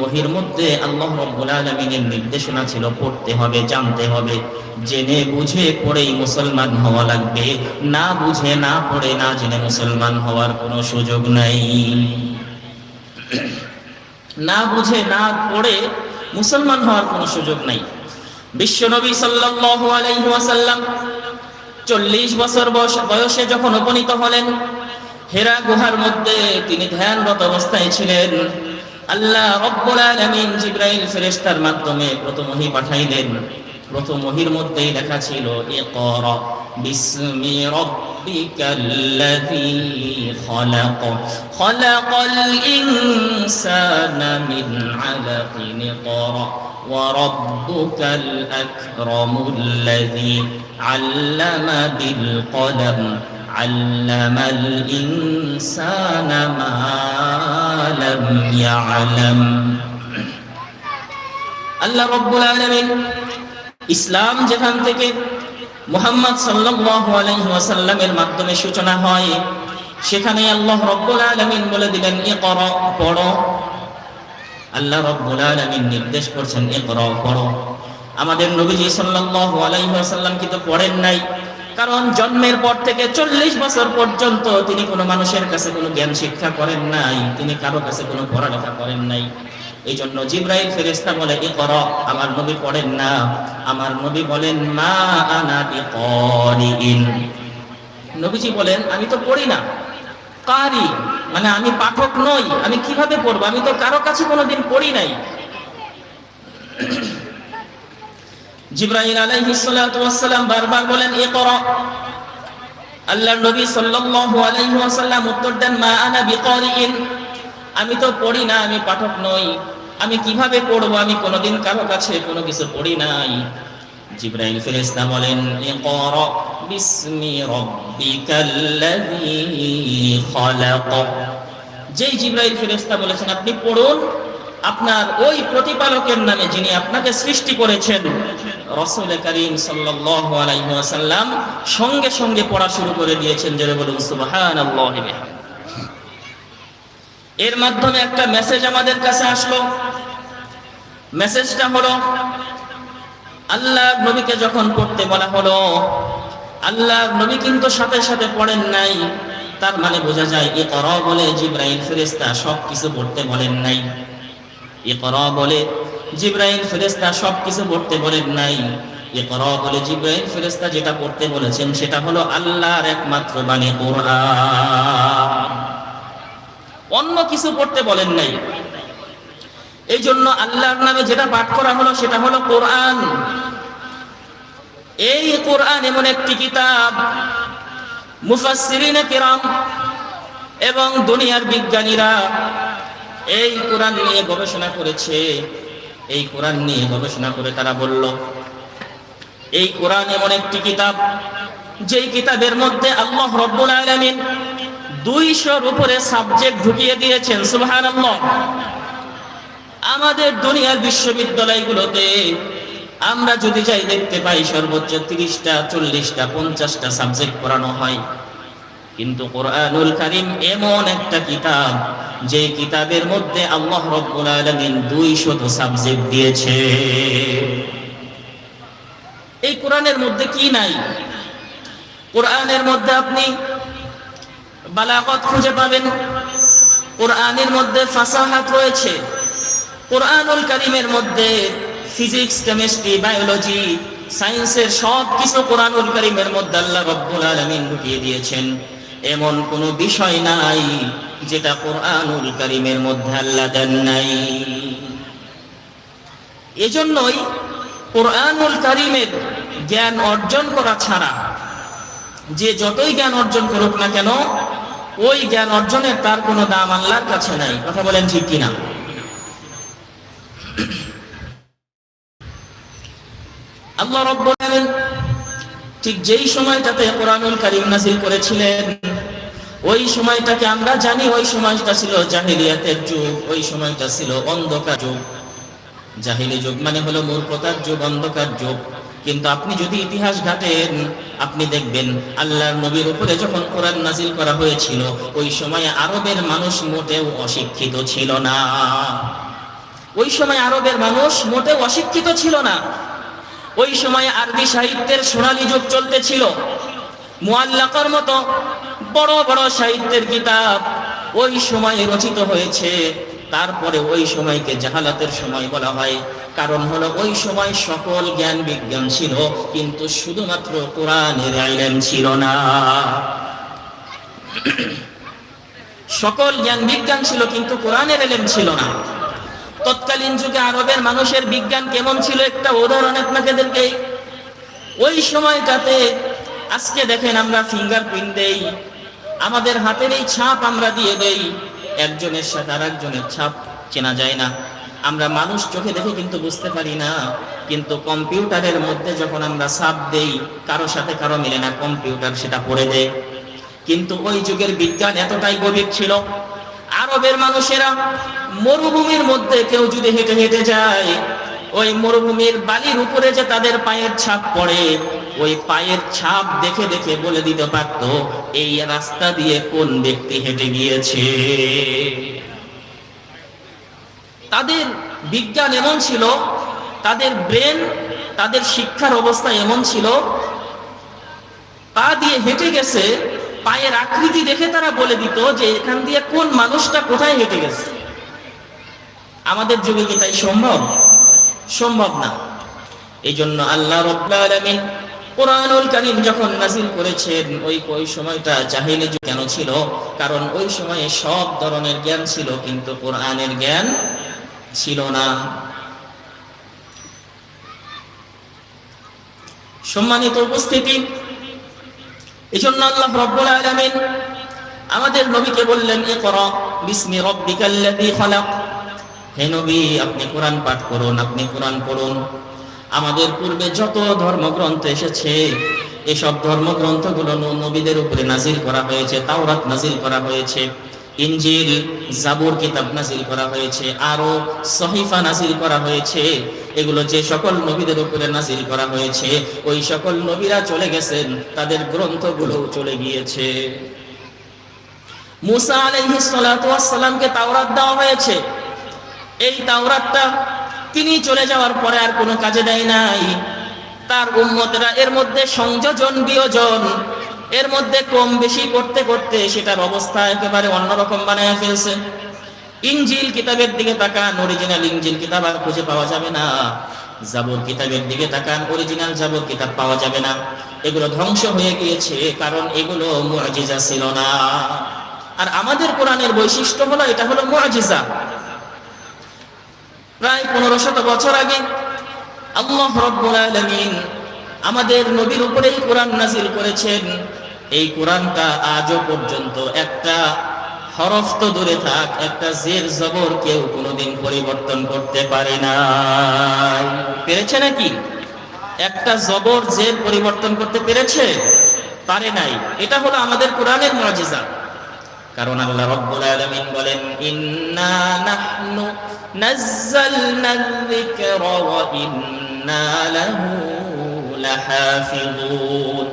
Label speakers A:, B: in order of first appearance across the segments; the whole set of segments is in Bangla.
A: ওহির মধ্যে আল্লাহ রব্বুল আলমিনের নির্দেশনা ছিল, পড়তে হবে, জানতে হবে, জেনে বুঝে পড়েই মুসলমান হওয়া লাগবে। না বুঝে, না পড়ে, না জেনে মুসলমান হওয়ার কোনো সুযোগ নাই। না বুঝে, না পড়ে মুসলমান হওয়ার কোনো সুযোগ নাই। বিশ্বনবী সাল্লাল্লাহু আলাইহি ওয়াসাল্লাম চল্লিশ বছর বয়স, বয়সে যখন উপনীত হলেন, হেরা গুহার মধ্যে তিনি ধ্যানরত অবস্থায় ছিলেন। আল্লাহ রব্বুল আলামিন জিব্রাইল ফেরেশতার মাধ্যমে প্রথম ওহী পাঠাইলেন প্রথম ওহীর মধ্যেই লেখা ছিল ইকরা বিসমি রাব্বিকাল্লাযী খলাক খলাকাল ইনসানা মিন আলাকিন ইকরা وربك الأكرم الذي علم بالقلم علم الإنسان ما لم يعلم আল্লাহ রব্বুল আলামিন ইসলাম যেখান থেকে মুহাম্মদ সাল্লাল্লাহু আলাইহি ওয়াসাল্লামের মাধ্যমে সূচনা হয় সেখানে আল্লাহ রব্বুল আলামিন বলে দিলেন ইকরা পড়ো আল্লাহ রব্বুল আলামিন নির্দেশ করছেন ইকরা পড়ো আমাদের নবীজি সাল্লাল্লাহু আলাইহি ওয়াসাল্লাম কি তো পড়েন নাই কারণ জন্মের পর থেকে চল্লিশ বছর পর্যন্ত তিনি কোনো মানুষের কাছে কোনো জ্ঞান শিক্ষা করেন নাই, তিনি কারও কাছে কোনো পড়ালেখা করেন নাই। এই জন্য জিব্রাইল ফেরেস্তা বলে এ কর আমার নবী পড়েন না। আমার নবী বলেন, মা আনা নবীজি বলেন, আমি তো পড়ি না। কারি মানে আমি পাঠক নই। আমি কীভাবে পড়ব? আমি তো কারও কাছে কোনোদিন পড়ি নাই। জিব্রাহিম আলাইহিস সালাতু ওয়াসসালাম বারবার বলেন এ কর আল্লাহর নবী সাল্লাল্লাহু আলাইহি ওয়াসাল্লাম উত্তর দেন, মা আনা বিকারিন আমি তো পড়ি না, আমি পাঠক নই। আমি কীভাবে পড়ব? আমি কোনোদিন কারও কাছে কোনো কিছু পড়ি নাই। জিব্রাইল ফেরেশতা বলেন, ইকরা বিসমি রাব্বিকাল্লাযী খালাক। যেই জিব্রাইল ফেরেশতা বলেছেন, আপনি পড়ুন আপনার ওই প্রতিপালকের নামে যিনি আপনাকে সৃষ্টি করেছেন, রসুল করিম ওয়াসাল্লাম সঙ্গে সঙ্গে পড়া শুরু করে দিয়েছেন, জোরে বলুন বিহামদিহি। এর মাধ্যমে একটা মেসেজ আমাদের কাছে আসলো। মেসেজটা হলো, আল্লাহ নবীকে যখন পড়তে বলা হলো, আল্লাহ নবী কিন্তু সাথে সাথে পড়েন নাই। তার মানে বোঝা যায় এ কর বলে জিব্রাইল ফেরেস্তা সব কিছু পড়তে বলেন নাই। এ কর বলে, জিব্রাইল ফেরেস্তা সব কিছু পড়তে বলেন নাই। এ কর বলে, জিব্রাইল ফেরেস্তা যেটা পড়তে বলেছেন সেটা হলো আল্লাহর একমাত্র বাণী কোরআন। অন্য কিছু পড়তে বলেন নাই। এই জন্য আল্লাহর নামে যেটা পাঠ করা হলো সেটা হলো কোরআন। এই কোরআন এমন একটি কিতাব, মুফাসসিরিনে কিরাম, এবং দুনিয়ার বিজ্ঞানীরা এই কোরআন নিয়ে গবেষণা করেছে। এই কোরআন নিয়ে গবেষণা করে তারা বলল, এই কোরআন এমন একটি কিতাব, যেই কিতাবের মধ্যে আল্লাহ রব্বুল আলামিন দুইশোর উপরে সাবজেক্ট ঢুকিয়ে দিয়েছেন সুবহান আমাদের দুনিয়ার বিশ্ববিদ্যালয়গুলোতে আমরা যদি যাই দেখতে পাই সর্বোচ্চ তিরিশটা, চল্লিশটা, পঞ্চাশটা সাবজেক্ট পড়ানো হয়। কিন্তু কোরআনুল কারিম এমন একটা কিতাব, যে কিতাবের মধ্যে আল্লাহ রব্বুল আলামিন দুইশত সাবজেক্ট দিয়েছে। এই কোরআনের মধ্যে কি নাই? কোরআনের মধ্যে আপনি বালাগত খুঁজে পাবেন। কোরআনের মধ্যে ফাসাহাত রয়েছে। কোরআনুল করিমের মধ্যে ফিজিক্স, কেমিস্ট্রি, বায়োলজি, সায়েন্সের সব কিছু কোরআনুল করিমের মধ্যে আল্লাহ রব্বুল আলামিন ঢুকিয়ে দিয়েছেন। এমন কোনো বিষয় নাই যেটা কোরআনুল কারিমের মধ্যে আল্লাহ দেন নাই। এজন্যই কোরআনুল কারিমের জ্ঞান অর্জন করা ছাড়া যে যতই জ্ঞান অর্জন করুক না কেন, ওই জ্ঞান অর্জনের তার কোনো দাম আল্লাহর কাছে নাই। কথা বলেন ঠিক কিনা? আল্লাহ রব্বুল আলামিন ঠিক যেই সময়টাতে কোরআনুল কারীম নাযিল করেছিলেন ওই সময়টাকে আমরা জানি, ওই সময়টা ছিল জাহিলিয়াতের যুগ, ওই সময়টা ছিল অন্ধকার যুগ। জাহিলি যুগ মানে হলো মূর্খতার যুগ, অন্ধকার যুগ। কিন্তু আপনি যদি ইতিহাস ঘাটেন, আপনি দেখবেন আল্লাহর নবীর উপরে যখন কোরআন নাজিল করা হয়েছিল, ওই সময়ে আরবের মানুষ মোটেও অশিক্ষিত ছিল না। ওই সময় আরবের মানুষ মোটেও অশিক্ষিত ছিল না। ওই সময় আরবি সাহিত্যের সোনালী যুগ চলতেছিল। মুআল্লাকার মতো বড় বড় সাহিত্যের কিতাব ওই সময়ে রচিত হয়েছে। তারপরে ওই সময়কে জাহালাতের সময় বলা হয়। কারণ হলো ওই সময় সকল জ্ঞান বিজ্ঞান ছিল, কিন্তু শুধুমাত্র কোরআনের আইলেম ছিল না। সকল জ্ঞান বিজ্ঞান ছিল, কিন্তু কোরআনের এলেম ছিল না। তৎকালীন যুগে আরবের মানুষের বিজ্ঞান কেমন ছিল একটা উদাহরণ আপনাদেরকে ওই সময়টাতে আজকে দেখেন আমরা ফিঙ্গারপ্রিন্ট দেই। আমাদের হাতের এই ছাপ আমরা দিয়ে দেই। একজনের সাথে আর একজনের ছাপ চেনা যায় না। আমরা মানুষ চোখে দেখে কিন্তু বুঝতে পারি না। কিন্তু কম্পিউটারের মধ্যে যখন আমরা ছাপ দেই, কারও সাথে কারও মিলে না, কম্পিউটার সেটা পড়ে দেয়। কিন্তু ওই যুগের বিজ্ঞান এতটাই গভীর ছিল। আরবের মানুষেরা মরুভূমির মধ্যে কেউ যদি হেঁটে হেঁটে যায়, ওই মরুভূমির বালির উপরে যে তাদের পায়ের ছাপ পড়ে ওই পায়ের ছাপ দেখে দেখে বলে দিতে পারতো, এই রাস্তা দিয়ে কোন ব্যক্তি হেঁটে গিয়েছে? তাদের বিজ্ঞান এমন ছিল, তাদের ব্রেন, তাদের শিক্ষার অবস্থা এমন ছিল, পা দিয়ে হেঁটে গেছে, পায়ের আকৃতি দেখে তারা বলে দিত যে এখান দিয়ে কোন মানুষটা কোথায় হেঁটে গেছে। আমাদের যুগে কি তাই সম্ভব? সম্ভব না। এই জন্য আল্লাহ রব্বুল আলামিন কোরআনুল কারীম যখন নাজিল করেছেন, ওই ওই সময়টা জাহিলি কেন ছিল? কারণ ওই সময়ে সব ধরনের জ্ঞান ছিল, কিন্তু কোরআনের জ্ঞান ছিল না। সম্মানিত উপস্থিতি এই জন্য আল্লাহ রব্বুল আলামিন আমাদের নবীকে বললেন, ইকরা বিসমি রাব্বিকাল্লাযী খালাক। হে নবী, আপনি কোরআন পাঠ করুন, আপনি কোরআন পড়ুন। আমাদের পূর্বে যত ধর্মগ্রন্থ এসেছে, এসব ধর্মগ্রন্থগুলো নবীদের উপরে নাজিল করা হয়েছে, তাওরাত নাজিল করা হয়েছে, ইনজিল, জাবুর কিতাব নাজিল করা হয়েছে আরও সহিফা নাজিল করা হয়েছে, এগুলো যে সকল নবীদের উপরে নাজিল করা হয়েছে, ওই সকল নবীরা চলে গেছেন, তাদের গ্রন্থগুলো চলে গিয়েছে। মুসা সালামকে তাওরাত দেওয়া হয়েছে। এই তাওরাতটা তিনি চলে যাওয়ার পরে আর কোনো কাজে দেয় নাই। তার উম্মতেরা এর মধ্যে সংযোজন, বিয়োজন, এর মধ্যে কম বেশি করতে করতে সেটার অবস্থা একেবারে অন্যরকম বানায় ফেলছে। ইঞ্জিল কিতাবের দিকে তাকান অরিজিনাল ইঞ্জিল কিতাব আর খুঁজে পাওয়া যাবে না। জাবর কিতাবের দিকে তাকান অরিজিনাল জাবর কিতাব পাওয়া যাবে না। এগুলো ধ্বংস হয়ে গিয়েছে, কারণ এগুলো মুআজিজা ছিল না। আর আমাদের কোরআনের বৈশিষ্ট্য হলো, এটা হলো মুআজিজা প্রায় পনেরো শত বছর আগে আল্লাহ রব্বুল আমাদের নবীর উপরেই কোরআন নাজিল করেছেন। এই কোরআনটা আজও পর্যন্ত একটা হরফ তো দূরে থাক, একটা জের জবর কেউ কোনোদিন পরিবর্তন করতে পারে না। পেরেছে নাকি? একটা জবর, জের পরিবর্তন করতে পেরেছে? পারে নাই। এটা হলো আমাদের কোরআনের মুআজিজা কারণ আল্লাহ রব্বুল আলামিন বলেন, ইন্না নাহনু নাযালনা যিকরা ওয়া ইন্না লাহু লাহাফিজুন।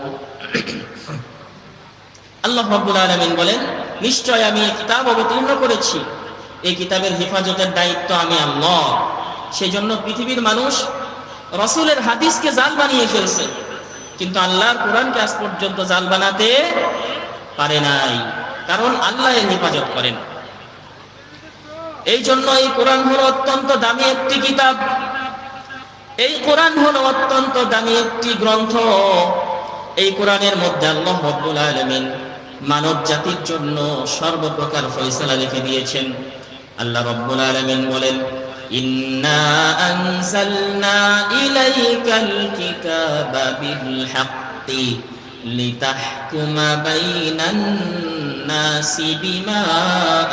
A: আল্লাহ রব্বুল আলামিন বলেন, নিশ্চয় আমি এই কিতাব অবতীর্ণ করেছি। এই কিতাবের হেফাজতের দায়িত্ব আমি আল্লাহ। সেজন্য পৃথিবীর মানুষ রসুলের হাদিসকে জাল বানিয়ে ফেলছে। কিন্তু আল্লাহর কোরআনকে আজ পর্যন্ত জাল বানাতে পারে নাই। কারণ আল্লাহ এর হেফাজত করেন। এই জন্য এই কোরআন হলো অত্যন্ত দামি একটি কিতাব। এই কোরআন হলো অত্যন্ত দামি একটি গ্রন্থ। এই কোরআনের মধ্যে আল্লাহ রব্বুল আলামিন মানব জাতির জন্য সর্বপ্রকার ফয়সালা লিখে দিয়েছেন। আল্লাহ রব্বুল আলামিন বলেন, ইন্না আনজালনা ইলাইকাল কিতাবা বিল হাক্কি। لتحكم بين الناس بما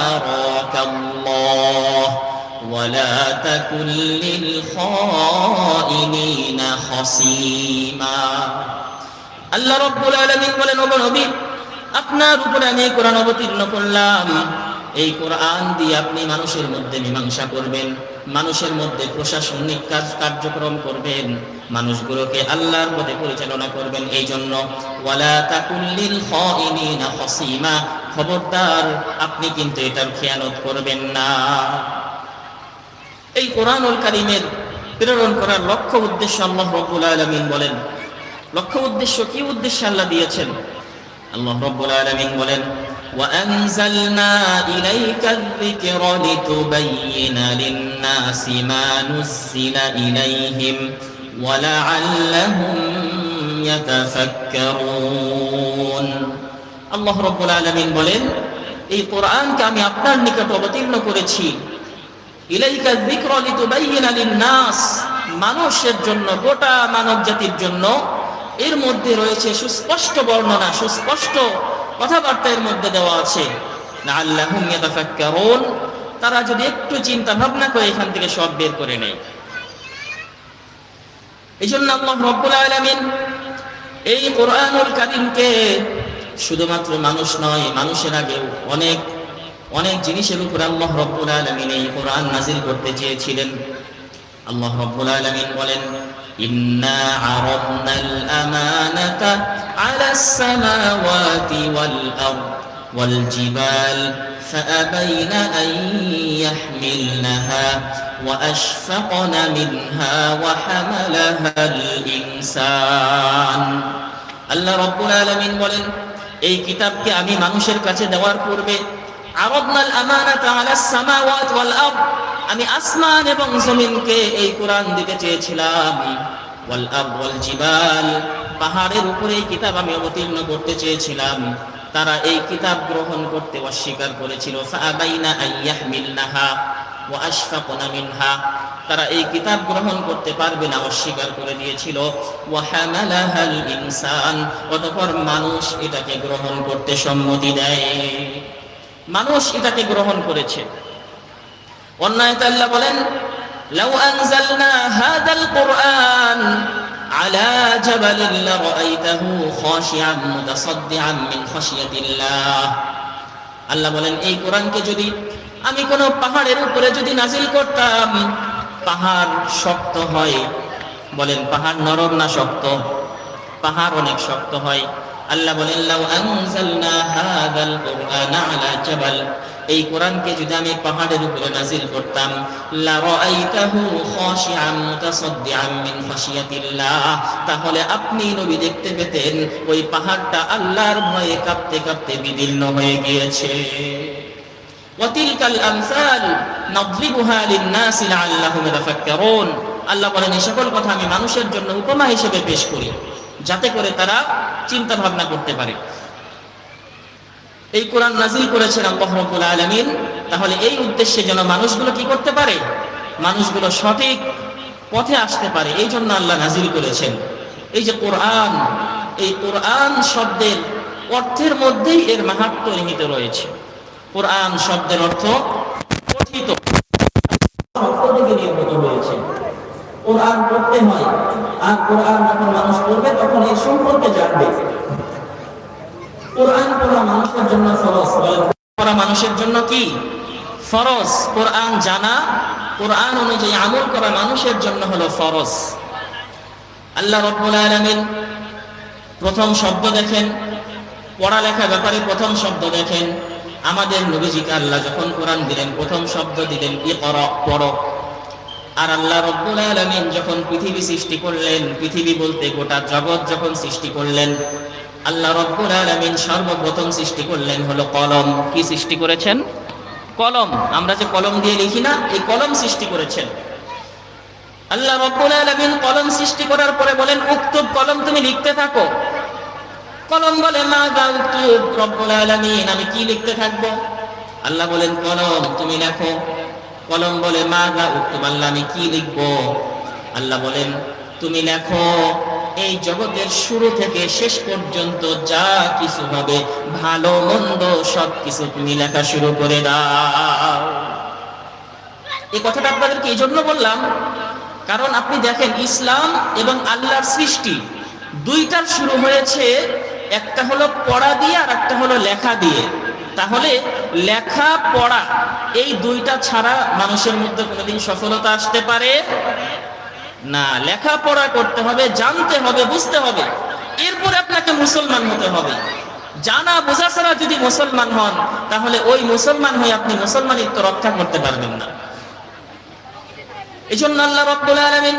A: أراك الله ولا تكن للخائنين خصيما আল্লাহ রব্বুল আলামিন বলেন ওগো নবী আপনার উপরে আমি এই কোরআন অবতীর্ণ করলাম এই কোরআন দিয়ে আপনি মানুষের মধ্যে মীমাংসা করবেন মানুষের মধ্যে প্রশাসনিক কাজ কার্যক্রম করবেন। মানুষগুলোকে আল্লাহর পথে পরিচালনা করবেন এই জন্য ওয়ালা তাকুল্লিল খবরদার, আপনি কিন্তু এটার খেয়ানত করবেন না। এই কোরআনুল কারিমের প্রেরণ করার লক্ষ্য উদ্দেশ্য আল্লাহ রব্বুল আলমিন বলেন। লক্ষ্য উদ্দেশ্য কি উদ্দেশ্যে আল্লাহ দিয়েছেন? আল্লাহ রব্বুল আলমিন বলেন وأنزلنا إليك الذكر لتبين للناس ما نزل إليهم ولعلهم يتفكرون আল্লাহ রব্বুল আলমিন বলেন এই কোরআনকে আমি আপনার নিকট অবতীর্ণ করেছি ইলাইকা যিকর লিতুবাইয়িনা লিন-নাস মানুষের জন্য গোটা মানব জাতির জন্য এর মধ্যে রয়েছে সুস্পষ্ট বর্ণনা সুস্পষ্ট কথাবার্তা এর মধ্যে দেওয়া আছে তারা যদি একটু চিন্তা ভাবনা করে এখান থেকে সব বের করে নেয়। এই জন্য এই কোরআনুল কারীমকে শুধুমাত্র মানুষ নয়, মানুষের আগেও অনেক অনেক জিনিসের উপর আল্লাহ রব্বুল আলামিন এই কোরআন নাজির করতে চেয়েছিলেন। আল্লাহ রব্বুল আলামিন বলেন ইন্না আরাদনাল আমানাতা আলাস সামাওয়াতি ওয়াল আরদ ওয়াল জিবাল فأبين أن يحملنها وأشفقن منها وحملها الإنسان আল্লাহ রব্বুল আলামিন বলেন এই কিতাবকে আমি মানুষের কাছে দেওয়ার পূর্বে আরবনাল আমানাতা আলাস সামাওয়াত ওয়াল আরদ আমি আসমান এবং জমিনকে এই কোরআন দিতে চেয়েছিলাম। ওয়াল আরদ ওয়াল জিবাল, পাহাড়ের উপরে কিতাব আমি অবতীর্ণ করতে চেয়েছিলাম। তারা এই কিতাব গ্রহণ করতে অস্বীকার করেছিল। ফাআবাইনা আইয়াহমিলনাহা ওয়া আশফাকনা মিনহা। তারা এই কিতাব গ্রহণ করতে পারবে না, অস্বীকার করে দিয়েছিল। ওয়া হামালাহাল ইনসান, অতঃপর মানুষ এটাকে গ্রহণ করতে সম্মতি দেয়। মানুষ এটাকে গ্রহণ করেছে। অন্যায়তে আল্লাহ বলেন লাউ আনজালনা হাদাল কুরআন على جبل لرأيته خاشعا متصدعا من خشية الله আল্লাহ বলেন এই কোরআনকে যদি আমি কোন পাহাড়ের উপরে যদি নাজিল করতাম পাহাড় শক্ত হয় বলেন পাহাড় নরম না শক্ত পাহাড় অনেক শক্ত হয় আল্লাহ বলেন, লাউ আনজালনা হাযাল কুরআনা আলা জাবাল। এই কোরআনকে যদি আমি পাহাড়ের উপরে নাজিল করতাম লা রাআইতাহু খাশিআন মুতাসাদ্দিআন মিন খাশিয়াতিল্লাহ। তাহলে আপনি নবী দেখতে পেতেন, ওই পাহাড়টা আল্লাহর ভয়ে কাঁপতে কাঁপতে বিদীর্ণ হয়ে গিয়েছে। ওয়াতিলকাল আমসাল নাদরিবুহা লিন-নাসি লাআল্লাহুম ইয়াতাফাক্কারুন। আল্লাহ বলেন, এই সকল কথা আমি মানুষের জন্য উপমা হিসেবে পেশ করি। যাতে করে তারা চিন্তা ভাবনা করতে পারে। এই কোরআন নাজিল করেছেন আল্লাহ আলামিন। তাহলে এই উদ্দেশ্যে যেন মানুষগুলো কি করতে পারে? মানুষগুলো সঠিক পথে আসতে পারে এই জন্য আল্লাহ নাজিল করেছেন। এই যে কোরআন, এই কোরআন শব্দের অর্থের মধ্যেই এর মাহাত্ম নিহিত রয়েছে। কোরআন শব্দের অর্থ কথিত কোরআন পড়তে হয়, আর কোরআন যখন মানুষ কোরআন পড়া মানুষের জন্য ফরজ পড়া মানুষের জন্য কি? ফরজ। কোরআন জানা, কোরআন অনুযায়ী আমল করা মানুষের জন্য হলো ফরজ। আল্লাহ রব্বুল প্রথম শব্দ দেখেন পড়ালেখা ব্যাপারে প্রথম শব্দ দেখেন। আমাদের নবীজিকে আল্লাহ যখন কোরআন দিলেন, প্রথম শব্দ দিলেন, ইকরা, পড়ো। আর আল্লাহ রব্বুল আলামিন যখন পৃথিবী সৃষ্টি করলেন, পৃথিবী বলতে গোটা জগৎ যখন সৃষ্টি করলেন, আল্লাহ রব্বুল আলামিন সর্বপ্রথম সৃষ্টি করলেন হলো কলম। কি সৃষ্টি করেছেন? কলম। আমরা যে কলম দিয়ে লিখি না, এই কলম সৃষ্টি করেছেন। আল্লাহ রব্বুল আলামিন কলম সৃষ্টি করার পরে বলেন উক্তুব কলম তুমি লিখতে থাকো। কলম বলে, মা দা উক্তুব রব্বুল আলামিন, আমি কি লিখতে থাকব? আল্লাহ বলেন, কলম, তুমি লেখো। কলম বলে মা দা উক্তুব আল্লাহ, আমি কি লিখব? আল্লাহ বলেন, তুমি লেখো, এই জগতের শুরু থেকে শেষ পর্যন্ত যা কিছু হবে, ভালো, মন্দ সব কিছু তুমি লেখা শুরু করে দাও। এই কথাটা আপনাদেরকে এই জন্য বললাম, কারণ আপনি দেখেন ইসলাম এবং আল্লাহর সৃষ্টি দুইটার শুরু হয়েছে, একটা হলো পড়া দিয়ে আর একটা হলো লেখা দিয়ে। তাহলে লেখা পড়া এই দুইটা ছাড়া মানুষের মধ্যে কোনোদিন সফলতা আসতে পারে না। লেখাপড়া করতে হবে, জানতে হবে, বুঝতে হবে। এরপরে আপনাকে মুসলমান হতে হবে। জানা, বোঝা ছাড়া যদি মুসলমান হন, তাহলে ওই মুসলমান হয়ে আপনি মুসলমানিত্ব রক্ষা করতে পারবেন না। এই জন্য আল্লাহ রব্বুল আলমিন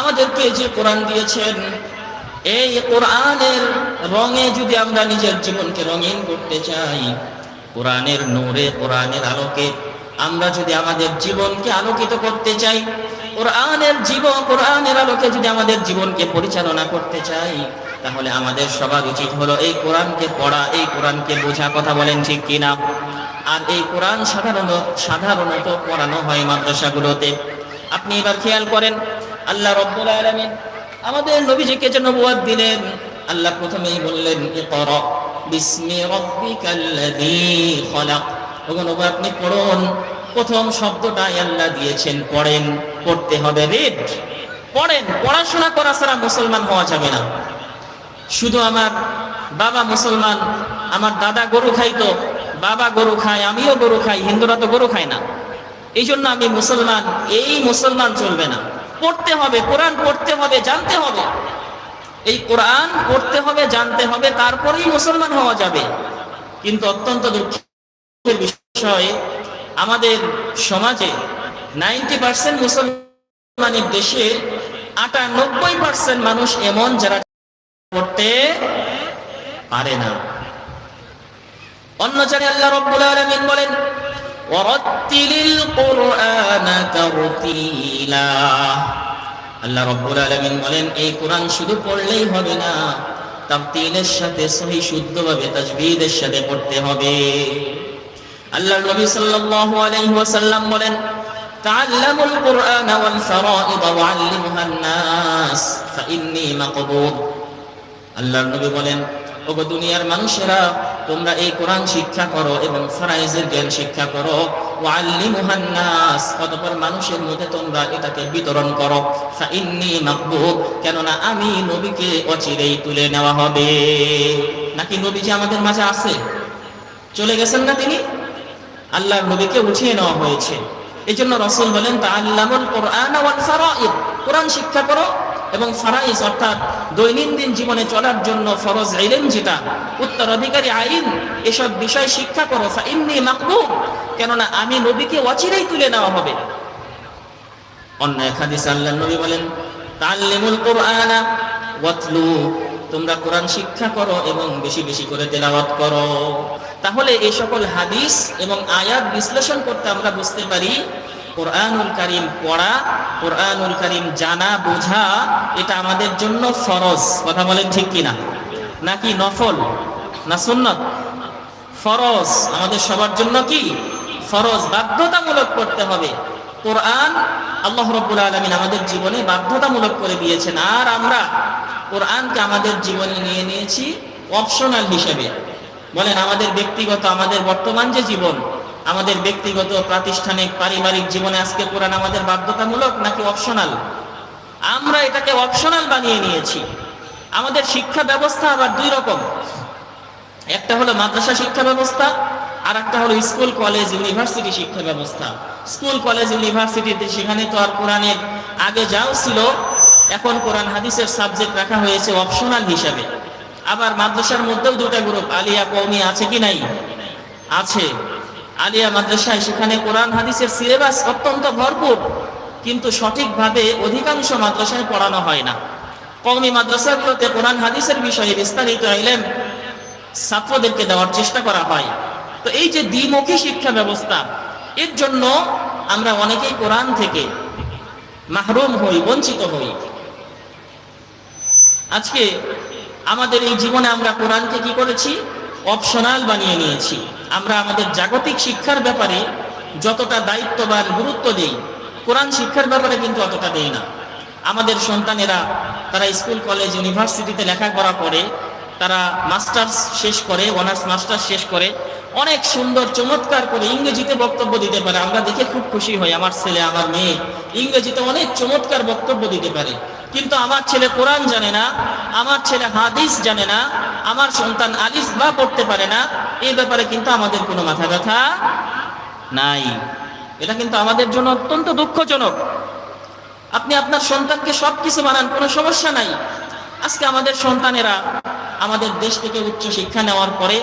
A: আমাদেরকে যে কোরআন দিয়েছেন, এই কোরআনের রঙে যদি আমরা নিজের জীবনকে রঙিন করতে চাই, কোরআনের নূরে, কোরআনের আলোকে আমরা যদি আমাদের জীবনকে আলোকিত করতে চাই, কোরআনের জীবন, কোরআনের আলোকে যদি আমাদের জীবনকে পরিচালনা করতে চাই, তাহলে আমাদের সবার উচিত হলো এই কোরআনকে পড়া, এই কোরআনকে বোঝা। কথা বলেন ঠিক কিনা? আর এই কোরআন সাধারণত সাধারণত পড়ানো হয় মাদ্রাসাগুলোতে। আপনি এবার খেয়াল করেন, আল্লাহ রব্বুল আলামিন আমাদের নবীজিকে যে নবুয়াত দিলেন আল্লাহ প্রথমেই বললেন আপনি পড়ুন। প্রথম শব্দটাই আল্লাহ দিয়েছেন, পড়েন, পড়তে হবে রেড। পড়েন, পড়াশোনা করা ছাড়া মুসলমান হওয়া যাবে না। শুধু আমার বাবা মুসলমান, আমার দাদা গরু খাইতো বাবা গরু খায়, আমিও গরু খাই, হিন্দুরা তো গরু খায় না। এই জন্য আমি মুসলমান, এই মুসলমান চলবে না। পড়তে হবে, কোরআন পড়তে হবে, জানতে হবে। এই কোরআন পড়তে হবে, জানতে হবে, তারপরেই মুসলমান হওয়া যাবে। কিন্তু অত্যন্ত দুঃখের বিষয়, আমাদের সমাজে নাইনটি পার্সেন্ট মুসলমানের দেশে আটানব্বই পার্সেন্ট মানুষ এমন যারা পড়তে পারে না। অন্য জায়গায় আল্লাহ রব্বুল আলামিন বলেন, ওয়ারাত্তিলিল কুরআনা আল্লাহ রব্বুল আলমিন বলেন, এই কোরআন শুধু পড়লেই হবে না তাপতিলের সাথে, সহি শুদ্ধভাবে তাজবিদের সাথে পড়তে হবে। আল্লাহ নবী সাল্লাল্লাহু আলাইহি ওয়াসাল্লাম বলেন, তাআল্লামুল কুরআন ওয়াল ফারাইদ ওয়া'আল্লিমুহান নাস ফাইন্নী মাকবুল আল্লাহর নবী বলেন ও দুনিয়ার মানুষেরা, তোমরা এই কোরআন শিক্ষা করো এবং ফরাইজের জ্ঞান শিক্ষা করো নাস, অতঃপর মানুষের মধ্যে তোমরা এটাকে বিতরণ করো। ফাইন্নি মাকবুব, কেননা আমি নবীকে অচিরেই তুলে নেওয়া হবে। নাকি নবী যে আমাদের মাঝে আছে? চলে গেছেন না তিনি? আল্লাহর নবীকে উঠিয়ে নেওয়া হয়েছে। এই জন্য রসুল বলেন তা আল্লামুল কোরআন কোরআন শিক্ষা করো এবং ফারাইজ, অর্থাৎ দৈনন্দিন জীবনে চলার জন্য ফরজ আইলেন যেটা, উত্তরাধিকারী আইন, এসব বিষয় শিক্ষা করো। ফাইন্নি মাকবুব কেননা আমি নবীকে অচিরেই তুলে নেওয়া হবে। অন্য এক হাদিস আল্লাহ নবী বলেন তাল্লিমুল কোরআনা ওয়াতলু, তোমরা কোরআন শিক্ষা করো এবং বেশি বেশি করে তেলাওয়াত করো। তাহলে এই সকল হাদিস এবং আয়াত বিশ্লেষণ করতে আমরা বুঝতে পারি কোরআনুল কারিম পড়া, কোরআনুল কারিম জানা, বোঝা, এটা আমাদের জন্য ফরজ। কথা বলেন ঠিক কিনা? নাকি নফল? না সুন্নত? ফরজ। আমাদের সবার জন্য কি? ফরজ। বাধ্যতামূলক করতে হবে। কোরআন আল্লাহ রব্বুল আলমিন আমাদের জীবনে বাধ্যতামূলক করে দিয়েছেন। আর আমরা কোরআনকে আমাদের জীবনে নিয়ে নিয়েছি অপশনাল হিসেবে। বলেন, আমাদের ব্যক্তিগত, আমাদের বর্তমান যে জীবন আমাদের ব্যক্তিগত, প্রাতিষ্ঠানিক, পারিবারিক জীবনে আজকে কোরআন আমাদের বাধ্যতামূলক নাকি অপশনাল আমরা এটাকে অপশনাল বানিয়ে নিয়েছি। আমাদের শিক্ষা ব্যবস্থা আবার দুই রকম। একটা হলো মাদ্রাসা শিক্ষা ব্যবস্থা আর একটা হলো স্কুল, কলেজ, ইউনিভার্সিটি শিক্ষা ব্যবস্থা। স্কুল, কলেজ, ইউনিভার্সিটিতে সেখানে তো আর কোরআনের আগে যাও ছিল, এখন কোরআন হাদিসের সাবজেক্ট রাখা হয়েছে অপশনাল হিসাবে। আবার মাদ্রাসার মধ্যেও দুটা গ্রুপ আলিয়া কৌমি আছে কি নাই? আছে। আলিয়া মাদ্রাসায়, সেখানে কোরআন হাদিসের সিলেবাস অত্যন্ত ভরপুর, কিন্তু সঠিকভাবে অধিকাংশ মাদ্রাসায় পড়ানো হয় না। কৌমি মাদ্রাসাগুলোতে কোরআন হাদিসের বিষয়ে বিস্তারিত আইলেম ছাত্রদেরকে দেওয়ার চেষ্টা করা হয়। তো এই যে দ্বিমুখী শিক্ষা ব্যবস্থা, এর জন্য আমরা অনেকেই কোরআন থেকে মাহরুম হই, বঞ্চিত হই। আজকে আমাদের এই জীবনে আমরা কোরআনকে কি করেছি? অপশনাল বানিয়ে নিয়েছি। আমরা আমাদের জাগতিক শিক্ষার ব্যাপারে যতটা দায়িত্ববান গুরুত্ব দিই, কোরআন শিক্ষার ব্যাপারে কিন্তু অতটা দেই না। আমাদের সন্তানেরা, তারা স্কুল, কলেজ, ইউনিভার্সিটিতে লেখাপড়া করে, তারা মাস্টার্স শেষ করে, অনার্স মাস্টার্স শেষ করে, অনেক সুন্দর, চমৎকার করে ইংরেজিতে বক্তব্য দিতে পারে। আমরা দেখে খুব খুশি হই, আমার ছেলে, আমার মেয়ে ইংরেজিতে অনেক চমৎকার বক্তব্য দিতে পারে। কিন্তু আমার ছেলে কোরআন জানে না, আমার ছেলে হাদিস জানে না আমার সন্তান আলিফ বা পড়তে পারে না, এই ব্যাপারে কিন্তু আমাদের কোনো মাথা ব্যথা নাই। এটা কিন্তু আমাদের জন্য অত্যন্ত দুঃখজনক। আপনি আপনার সন্তানকে সব কিছু বানান, কোনো সমস্যা নাই। আজকে আমাদের সন্তানেরা আমাদের দেশ থেকে উচ্চ শিক্ষা নেওয়ার পরে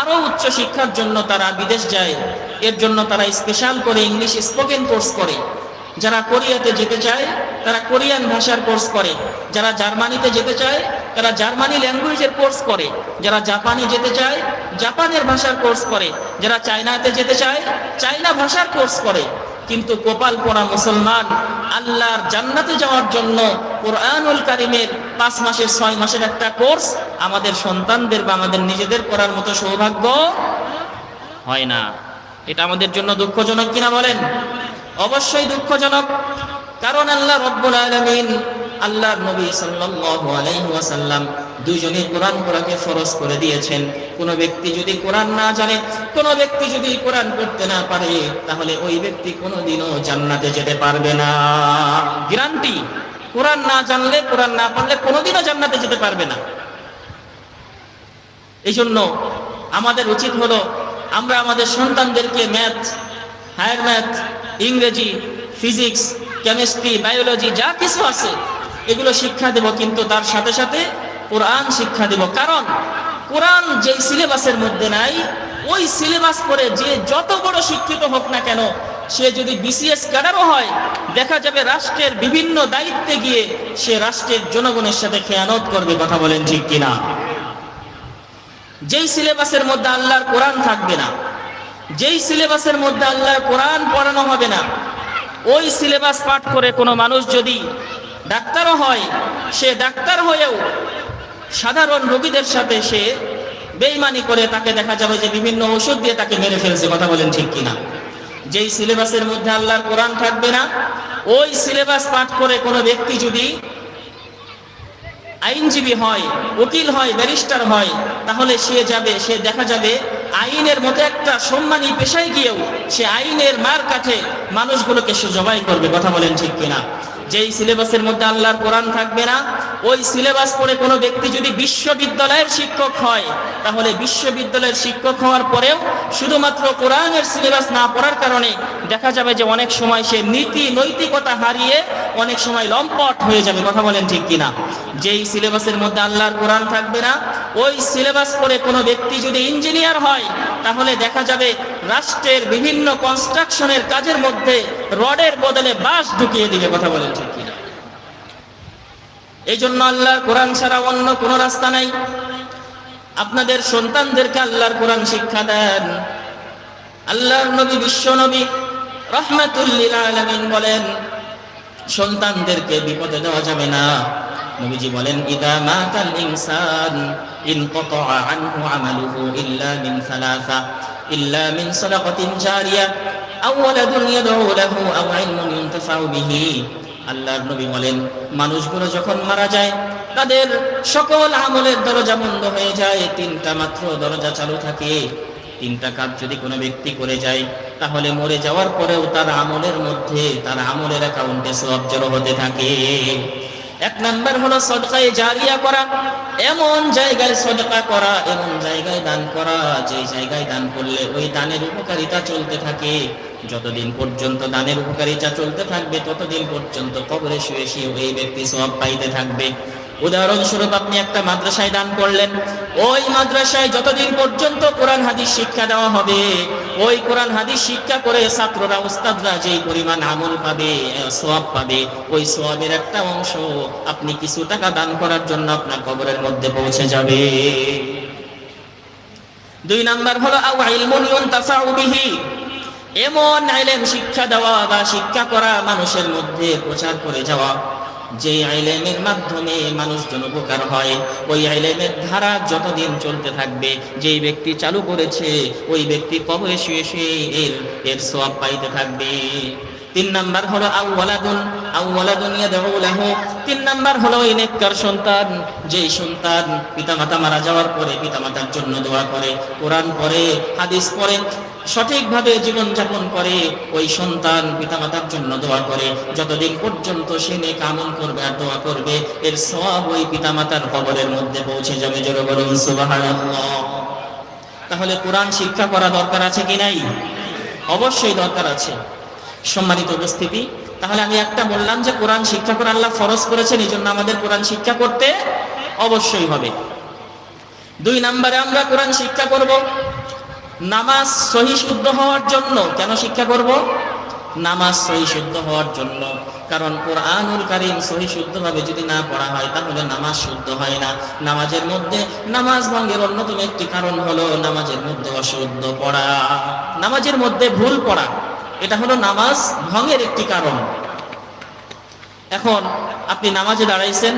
A: আরও উচ্চ শিক্ষার জন্য তারা বিদেশ যায়। এর জন্য তারা স্পেশাল করে ইংলিশ স্পোকেন কোর্স করে। যারা কোরিয়াতে যেতে চায়, তারা কোরিয়ান ভাষার কোর্স করে। যারা জার্মানিতে যেতে চায় তারা জার্মানি ল্যাঙ্গুয়েজের কোর্স করে। যারা জাপানি যেতে চায়, জাপানের ভাষার কোর্স করে। যারা চায়নাতে যেতে চায়, চায়না ভাষার কোর্স করে। কিন্তু কপাল পড়া মুসলমান আল্লাহর জান্নাতে যাওয়ার জন্য কোরআনুল কারিমের পাঁচ মাসের, ছয় মাসের একটা কোর্স আমাদের সন্তানদের বা আমাদের নিজেদের করার মতো সৌভাগ্য হয় না। এটা আমাদের জন্য দুঃখজনক কিনা বলেন? অবশ্যই দুঃখজনক। কারণ আল্লাহ রব্বুল আলামিন আল্লাহর নবী ওয়াসাল্লাম দুইজনই কোরআন পড়াকে ফরজ করে দিয়েছেন। কোন ব্যক্তি যদি কোরআন না জানে, কোন ব্যক্তি যদি কোরআন পড়তে না পারে, তাহলে ওই ব্যক্তি কোনোদিনও জান্নাতে যেতে পারবে না। গ্যারান্টি, কোরআন না জানলে, কোরআন না পারলে কোনোদিনও জান্নাতে যেতে পারবে না। এই জন্য আমাদের উচিত হলো, আমরা আমাদের সন্তানদেরকে ম্যাথ, হায়ার ম্যাথ, ইংরেজি, ফিজিক্স, কেমিস্ট্রি, বায়োলজি যা কিছু আছে এগুলো শিক্ষা দেব, কিন্তু তার সাথে সাথে কোরআন শিক্ষা দেব। কারণ কোরআন যেই সিলেবাসের মধ্যে নাই, ওই সিলেবাস পরে যে যত বড় শিক্ষিত হোক না কেন, সে যদি বিসিএস ক্যাডারও হয়, দেখা যাবে রাষ্ট্রের বিভিন্ন দায়িত্বে গিয়ে সে রাষ্ট্রের জনগণের সাথে খেয়ানত করবে, কথা বলেন ঠিক কিনা? যেই সিলেবাসের মধ্যে আল্লাহর কোরআন থাকবে না, যেই সিলেবাসের মধ্যে আল্লাহর কোরআন পড়ানো হবে না, ওই সিলেবাস পাঠ করে কোনো মানুষ যদি ডাক্তারও হয়, সে ডাক্তার হয়েও সাধারণ রোগীদের সাথে সে বেইমানি করে তাকে দেখা যাবে যে বিভিন্ন ওষুধ দিয়ে তাকে মেরে ফেলছে, কথা বলেন ঠিক কিনা? যেই সিলেবাসের মধ্যে আল্লাহর কোরআন থাকবে না, ওই সিলেবাস পাঠ করে কোনো ব্যক্তি যদি আইনজীবী হয়, উকিল হয়, ব্যারিস্টার হয়, তাহলে সে যাবে, সে দেখা যাবে আইনের মতো একটা সম্মানী পেশায় গিয়েও সে আইনের মার কাছে মানুষগুলোকে সে জবাই করবে, কথা বলেন ঠিক কিনা? যেই সিলেবাসের মধ্যে আল্লাহর কোরআন থাকবে না, ওই সিলেবাস পড়ে কোনো ব্যক্তি যদি বিশ্ববিদ্যালয়ের শিক্ষক হয়, তাহলে বিশ্ববিদ্যালয়ের শিক্ষক হওয়ার পরেও শুধুমাত্র কোরআনের সিলেবাস না পড়ার কারণে দেখা যাবে যে অনেক সময় সে নীতি নৈতিকতা হারিয়ে অনেক সময় লম্পট হয়ে যাবে। কথা বলেন ঠিক কিনা? যেই সিলেবাসের মধ্যে আল্লাহর কোরআন থাকবে না, ওই সিলেবাস পড়ে কোনো ব্যক্তি যদি ইঞ্জিনিয়ার হয়, তাহলে দেখা যাবে রাষ্ট্রের বিভিন্ন কনস্ট্রাকশনের কাজের মধ্যে রডের বদলে বাঁশ ঢুকিয়ে দিবে, কথা বলেন ঠিক কিনা। এই জন্য আল্লাহর কোরআন ছাড়া অন্য কোনো রাস্তা নাই। আপনাদের সন্তানদেরকে আল্লাহর কোরআন শিক্ষা দেন। আল্লাহর নবী, বিশ্ব নবী রহমাতুল্লিল আলামিন বলেন, সন্তানদেরকে বিপদে দেওয়া যাবে না। নবীজি বলেন, ইদা মাতাল ইনসান ইনকাতা আনহু আমালুহু ইল্লা মিন সালাসা, ইল্লা মিন সাদাকাতিন জারিয়া, আও ওয়ালাদুন ইয়াদউ লাহু, আও ইলমুন ইউনতাফাউ বিহি। আল্লাহর নবী বলেন, মানুষগুলো যখন মারা যায়, তাদের সকল আমলের দরজা বন্ধ হয়ে যায়, তিনটা মাত্র দরজা চালু থাকে। তিনটা কাজ যদি কোনো ব্যক্তি করে যায়, তাহলে মরে যাওয়ার পরেও তার আমলের মধ্যে, তার আমলের অ্যাকাউন্টে সব জড়ো হতে থাকে। এক নাম্বার হলো সদকায় জারিয়া করা এমন জায়গায় সদকা করা, এমন জায়গায় দান করা, যে জায়গায় দান করলে ওই দানের উপকারিতা চলতে থাকে। যতদিন পর্যন্ত দানের উপকারিতা চলতে থাকবে, ততদিন পর্যন্ত কবরে শুয়ে শুয়ে ওই ব্যক্তি সব পাইতে থাকবে। উদাহরণস্বরূপ আপনি একটা মাদ্রাসায় দান করলেন, ওই মাদ্রাসায় যতদিন পর্যন্ত কোরআন হাদিস শিক্ষা দেওয়া হবে, ওই কোরআন হাদিস শিক্ষা করে ছাত্ররা, উস্তাদরা যেই পরিমাণ আমল পাবে সোয়াব পাবে, ওই সোয়াবের একটা অংশ আপনি কিছু টাকা দান করার জন্য আপনার কবরের মধ্যে পৌঁছে যাবে। দুই নাম্বার হলো এমন আইলেম শিক্ষা দেওয়া বা শিক্ষা করা মানুষের মধ্যে প্রচার করে যাওয়া। যে আইলেমের মাধ্যমে মানুষজন উপকার হয়, ওই আইলেমের ধারা যতদিন চলতে থাকবে, যেই ব্যক্তি চালু করেছে, ওই ব্যক্তি কবে শুয়ে শুয়ে এর এর সব পাইতে থাকবে। তিন নাম্বার হলো আউওয়ালাদুন আউওয়ালাদুন ইয়াদউ লাহু। তিন নাম্বার হলো ওই নেককার সন্তান, যেই সন্তান পিতামাতা মারা যাওয়ার পরে পিতামাতার জন্য দোয়া করে, কোরআন পড়ে, হাদিস পড়ে, সঠিকভাবে জীবন যাপন করে, ওই সন্তান পিতামাতার জন্য দোয়া করে। যতদিন পর্যন্ত সে নেক আমল করবে আর দোয়া করবে, এর সব ওই পিতামাতার কবরের মধ্যে পৌঁছে যাবে। জোরে বলুন, সুবহানাল্লাহ। তাহলে কোরআন শিক্ষা করা দরকার আছে কি নাই? অবশ্যই দরকার আছে। সম্মানিত উপস্থিতি। তাহলে আমি একটা বললাম যে কোরআন শিক্ষা করে আল্লাহ ফরজ করেছেন এই জন্য আমাদের কোরআন শিক্ষা করতে অবশ্যই হবে। দুই নম্বরে আমরা কোরআন শিক্ষা করব। নামাজ সহি শুদ্ধ হওয়ার জন্য। কেন শিক্ষা করব? নামাজ সহি শুদ্ধ হওয়ার জন্য। কারণ কোরআনুল কারিম সহি শুদ্ধভাবে যদি না পড়া হয়, তাহলে নামাজ শুদ্ধ হয় না। নামাজের মধ্যে নামাজ ভঙ্গের অন্যতম একটি কারণ হলো নামাজের মধ্যে অশুদ্ধ পড়া। নামাজের মধ্যে ভুল পড়া। এটা হলো নামাজ ভঙ্গের একটি কারণ। এখন আপনি নামাজে দাঁড়াইছেন,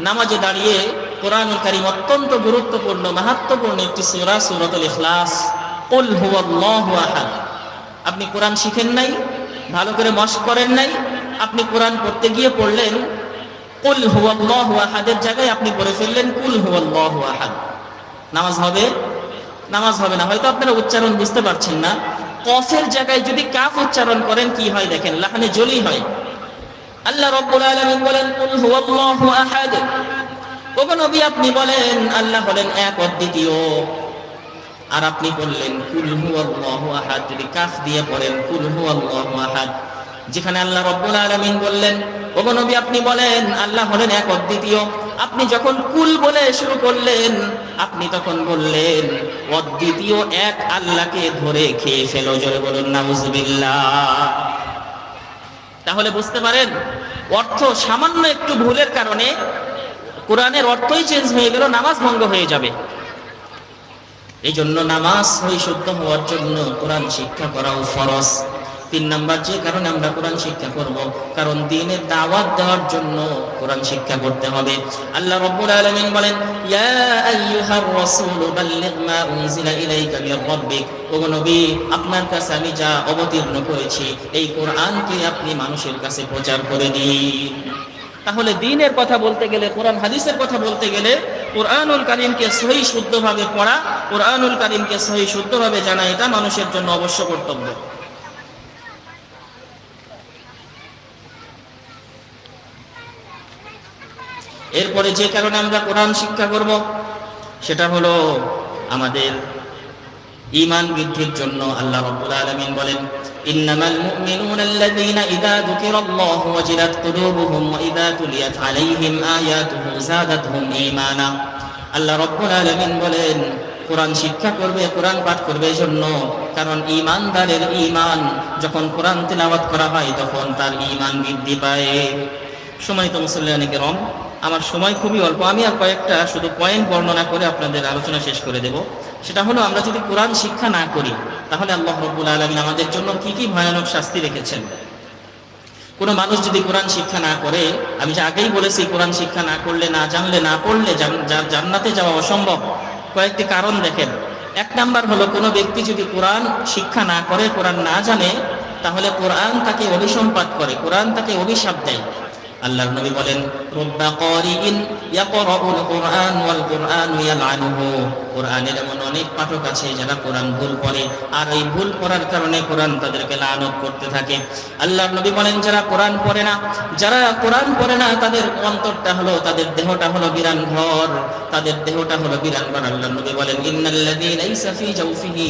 A: নামাজে দাঁড়িয়ে কোরআনুল কারিম অত্যন্ত গুরুত্বপূর্ণ, মাহাত্মপূর্ণ একটি সূরা, সূরাতুল ইখলাস। আপনি কোরআন শিখেন নাই, ভালো করে মস্ক করেন নাই, আপনি কোরআন পড়তে গিয়ে পড়লেন, কুল হুয়াল্লাহু জায়গায় আপনি পড়ে ফেললেন, কুল হুয়াল্লাহু নামাজ হবে? নামাজ হবে না। হয়তো আপনারা উচ্চারণ বুঝতে পারছেন না। কফের জায়গায় যদি কাফ উচ্চারণ করেন, কি হয় দেখেন? লাহানে জলি হয়। আল্লাহ রব্বুল আলামিন বলেন, কুল হুয়াল্লাহু আহাদ। নবী, আপনি বলেন, আল্লাহ বলেন, এক অদ্বিতীয়। আর আপনি বললেন, কুল হুয়াল্লাহু আহাদ। যদি কাফ দিয়ে পড়েন, কুল হুয়াল্লাহু আহাদ। যেখানে আল্লাহ রব্বুল আলামিন বললেন, ওগো নবী, আপনি বলেন, আল্লাহ হলেন এক অদ্বিতীয়। আপনি যখন কুল বলে শুরু করলেন, আপনি তখন বললেন, অদ্বিতীয় এক আল্লাহকে ধরে খেয়ে ফেলো, জোরে বলুন, নাউজুবিল্লাহ। তাহলে বুঝতে পারেন, অর্থ সামান্য একটু ভুলের কারণে কোরআনের অর্থই চেঞ্জ হয়ে গেল, নামাজ ভঙ্গ হয়ে যাবে। এই জন্য নামাজ হই শুদ্ধ হওয়ার জন্য কোরআন শিক্ষা করাও ফরজ। তিন নাম্বার যে কারণে আমরা কোরআন শিক্ষা করব, কারণ দিনের দাওয়াত দেওয়ার জন্য কোরআন শিক্ষা করতে হবে। আল্লাহ রাব্বুল আলামিন বলেন, ইয়া আইয়ুহার রাসূল, বাল্লিগ মা উনজিলা ইলাইকা মির রাব্বিক। ওগো নবী, আপনার কাছে আমি যা অবতীর্ণ করেছি, এই কোরআনকে আপনি মানুষের কাছে প্রচার করে দিন। তাহলে দিনের কথা বলতে গেলে, কোরআন হাদিসের কথা বলতে গেলে, কোরআনুল কারিমকে সহি শুদ্ধভাবে পড়া, কোরআনুল কারিমকে সহি শুদ্ধভাবে জানা, এটা মানুষের জন্য অবশ্য কর্তব্য। এরপরে যে কারণে আমরা কোরআন শিক্ষা করব, সেটা হলো আমাদের ইমান বৃদ্ধির জন্য আল্লাহ রাব্বুল আলামিন বলেন আল্লাহ রাব্বুল বলেন, কোরআন শিক্ষা করবে, কোরআন পাঠ করবে জন্য কারণ ঈমানদারের ঈমান যখন কোরআন তেলাওয়াত করা হয়, তখন তার ঈমান বৃদ্ধি পায়। সময় তো মুসল্লিয়ানি কেরম আমার সময় খুবই অল্প। আমি আর কয়েকটা শুধু পয়েন্ট বর্ণনা করে আপনাদের আলোচনা শেষ করে দেব। সেটা হলো, আমরা যদি কোরআন শিক্ষা না করি, তাহলে আল্লাহ রব্বুল আলমিন আমাদের জন্য কি কি ভয়ানক শাস্তি রেখেছেন? কোনো মানুষ যদি কোরআন শিক্ষা না করে, আমি যে আগেই বলেছি, কোরআন শিক্ষা না করলে, না জানলে, না পড়লে জান্নাতে যাওয়া অসম্ভব। কয়েকটি কারণ দেখেন। এক নাম্বার হলো, কোনো ব্যক্তি যদি কোরআন শিক্ষা না করে, কোরআন না জানে, তাহলে কোরআন তাকে অভিসম্পাত করে, কোরআন তাকে অভিশাপ দেয়। আল্লাহর নবী বলেন, রব্বা কারিইন ইয়াকরাউল কুরআন ওয়াল কুরআন ইয়ালআনুহু। কোরআনের এমন অনেক পাঠক আছে যারা কোরআন ভুল পড়ে, আর এই ভুল পড়ার কারণে কোরআন তাদেরকে লানত করতে থাকে। আল্লাহর নবী বলেন, যারা কোরআন পড়ে না, যারা কোরআন পড়ে না, তাদের অন্তরটা হলো, তাদের দেহটা হলো বিরান ঘর, তাদের দেহটা হলো বিরান ঘর। আল্লাহর নবী বলেন ইন্নাল্লাযী লাইসা ফী জাওফিহি